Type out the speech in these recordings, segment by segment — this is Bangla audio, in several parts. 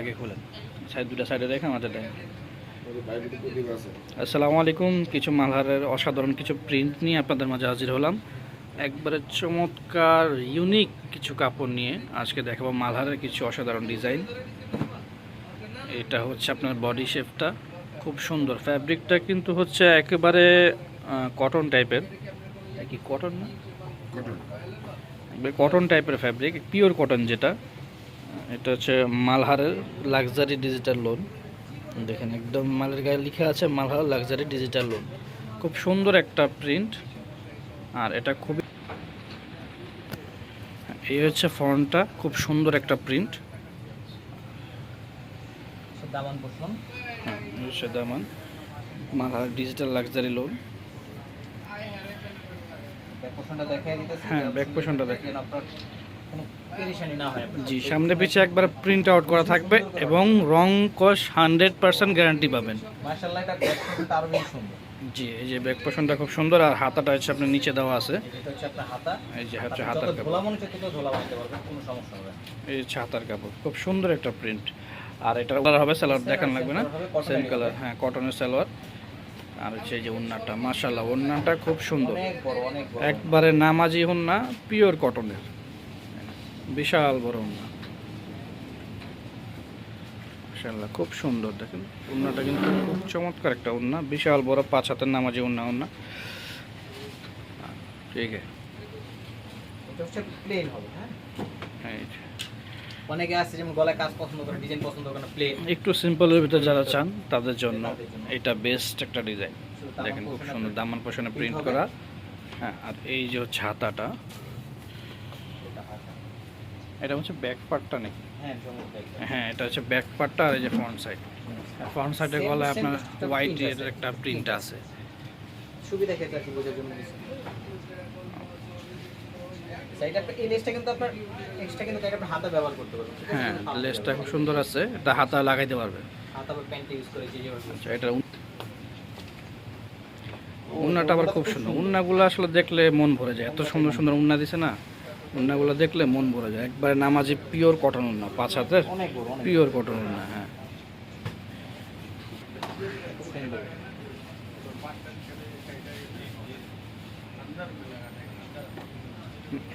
আগে খুলেন। সাইড দুটা সাইডে দেখেন আমাদের দেখেন। আসসালামু আলাইকুম কিছু মালহারের অসাধারণ কিছু প্রিন্ট নিয়ে আপনাদের মাঝে হাজির হলাম। একবারে চমৎকার ইউনিক কিছু কাপড় নিয়ে আজকে দেখাবো মালহারের কিছু অসাধারণ ডিজাইন এটা হচ্ছে আপনার বডি শেপটা খুব সুন্দর। ফ্যাব্রিকটা কিন্তু হচ্ছে একেবারে কটন টাইপের কি কটন না? কটন টাইপের ফ্যাব্রিক পিওর কটন যেটা। এটা হচ্ছে মালহারের লাক্সারি ডিজিটাল লোন। দেখেন একদম মালের গায়ে লেখা আছে মালহার লাক্সারি ডিজিটাল লোন। খুব সুন্দর একটা প্রিন্ট। আর এটা খুবই এই হচ্ছে ফর্মটা খুব সুন্দর একটা প্রিন্ট। দামান বসলাম হ্যাঁ দামান। Malhar digital luxury loan. Back হ্যাঁ, portionটা দেখাই। যেন আপনার জি সামনে পিছে একবার প্রিন্ট আউট করা থাকবে এবং রং কস হান্ড্রেড পার্সেন্ট গ্যারান্টি পাবেন। জি এই যে ব্যাক পোর্শনটা খুব সুন্দর আর হাতাটা হচ্ছে আপনার নিচে দেওয়া আছে। এই যে হচ্ছে হাতার কাপড়। এই হচ্ছে হাতার কাপড় খুব সুন্দর একটা প্রিন্ট আর এটার কালার হবে সালোয়ার দেখান লাগবে না? সেম কালার হ্যাঁ কটনের সালোয়ার। আর হচ্ছে এই যে উন্নাটা মাশাল্লাহ উন্নাটা খুব সুন্দর। একবারে নামাজি উন্না পিওর কটনের বিশাল বড় উন্না। মাশাল্লাহ খুব সুন্দর দেখেন। উন্নাটা কিন্তু খুব চমৎকার একটা উন্না। বিশাল বড় পাঁচ হাতের নামাজি উন্না উন্না। ঠিক আছে। এটা হচ্ছে প্লেন হবে এই যে। অনেকে আছে যেমন গলায় কাজ পছন্দ করে ডিজাইন পছন্দ করে প্লেন একটু সিম্পলের ভিতরে যারা চান তাদের জন্য এটা বেস্ট একটা ডিজাইন দেখেন খুব সুন্দর দামান পোষণে প্রিন্ট করা। হ্যাঁ আর এই যে হচ্ছে হাতাটা এটা হচ্ছে ব্যাক পার্টটা নাকি? হ্যাঁ হ্যাঁ এটা হচ্ছে ব্যাক পার্টটা আর এই যে ফ্রন্ট সাইড ফ্রন্ট Same- গলায় আপনার হোয়াইট এর একটা প্রিন্ট আছে। সুবিধা ক্ষেত্রে কি বোঝার জন্য। সাইডে আছে? হ্যাঁ লেসটা খুব সুন্দর আছে। এটা হাতা লাগাইতে পারবে। আচ্ছা এটা উন্নাটা আবার খুব সুন্দর। উন্নাগুলো আসলে দেখলে মন ভরে যায়। এত সুন্দর সুন্দর উন্না দিছে না? উন্নাগুলো দেখলে মন ভরে যায়। একবারে নামাজি পিওর কটন উন্না পাঁচ হাতের পিওর কটন উন্না হ্যাঁ।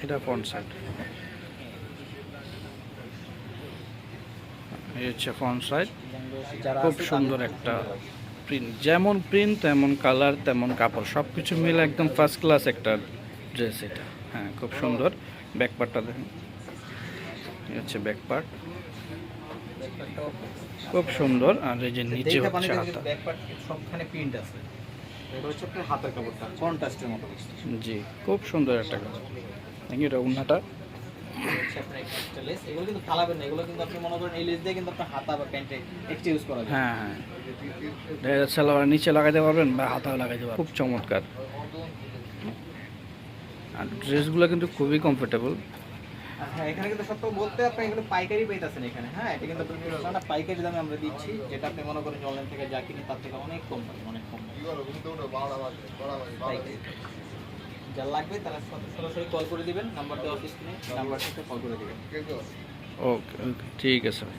এটা ফ্রন্ট সাইড এই হচ্ছে ফ্রন্ট সাইড খুব সুন্দর একটা প্রিন্ট যেমন প্রিন্ট তেমন কালার তেমন কাপড়। সব কিছু মিলে একদম ফার্স্ট ক্লাস একটা ড্রেস এটা। হ্যাঁ খুব সুন্দর। ব্যাক পার্টটা দেখেন। এই হচ্ছে ব্যাক পার্ট খুব সুন্দর আর এই যে নিচে হচ্ছে হাতা। সবখানে প্রিন্ট আছে। হাতের কাপড়টা কন্ট্রাস্টের মতো জি খুব সুন্দর একটা কালার দেখি এটা উন্নাটা। এগুলো কিন্তু ফালাবেন না এগুলো কিন্তু আপনি মনে করেন এই লেস দিয়ে কিন্তু আপনার হাতা বা প্যান্টে এক্সট্রা ইউজ করা যায়। হ্যাঁ হ্যাঁ। সালোয়ার নিচে লাগাইতে পারবেন বা হাতাও লাগাইতে পারবেন। খুব চমৎকার। আর ড্রেসগুলো কিন্তু খুবই কমফোর্টেবল হ্যাঁ এখানে কিন্তু সত্য বলতে আপনি এগুলো পাইকারি পাইতেছেন এখানে হ্যাঁ? এটা কিন্তু পাইকারি দামে আমরা দিচ্ছি যেটা আপনি মনে করেন অনলাইন থেকে যা কিনি তার থেকে অনেক কম পাবেন অনেক কম যা লাগবে তারা সরাসরি- সরাসরি কল করে দিবেন নাম্বার দেওয়া অফিস নাম্বার থেকে কল করে দিবেন। ওকে ওকে ঠিক আছে। ভাই